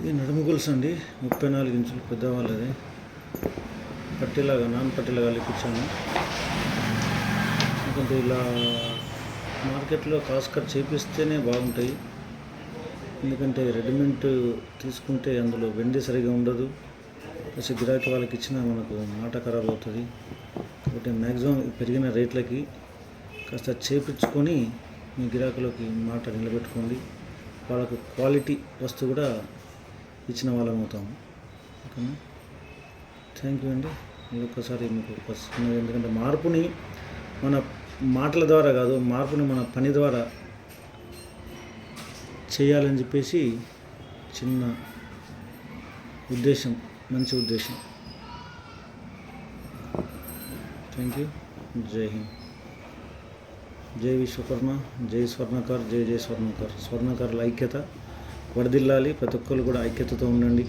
ఇది నడుము గొలుసు అండి. ముప్పై నాలుగు ఇంచులు పెద్దవాళ్ళది. పట్టీలాగా నాన్ పట్టీలాగా లెక్కించాను ఎందుకంటే ఇలా మార్కెట్లో కాస్ట్ కట్ చేపిస్తేనే బాగుంటాయి. ఎందుకంటే రెడీమేడ్ తీసుకుంటే అందులో వెండి సరిగా ఉండదు. ప్లస్ గిరాకీ వాళ్ళకి ఇచ్చినా మనకు మాట ఖరాబ్ అవుతుంది. కాబట్టి మ్యాక్సిమం పెరిగిన రేట్లకి కాస్త చేపించుకొని మీ గిరాకులకి మాట నిలబెట్టుకోండి. వాళ్ళకు క్వాలిటీ వస్తువు కూడా ఇచ్చిన వాళ్ళం అవుతాము ఓకేనా? థ్యాంక్ యూ అండి. ఒక్కసారి మీకు ఎందుకంటే మార్పుని మన మాటల ద్వారా కాదు మార్పుని మన పని ద్వారా చేయాలని చెప్పేసి చిన్న ఉద్దేశం మంచి ఉద్దేశం. థ్యాంక్ యూ జై హింద్. జై విశ్వకర్మ జై స్వర్ణకర్ జై జై స్వర్ణకర్. స్వర్ణకర్ల ఐక్యత. వడదిల్లాలి ప్రతి ఒక్కరు కూడా ఐక్యతతో ఉండండి.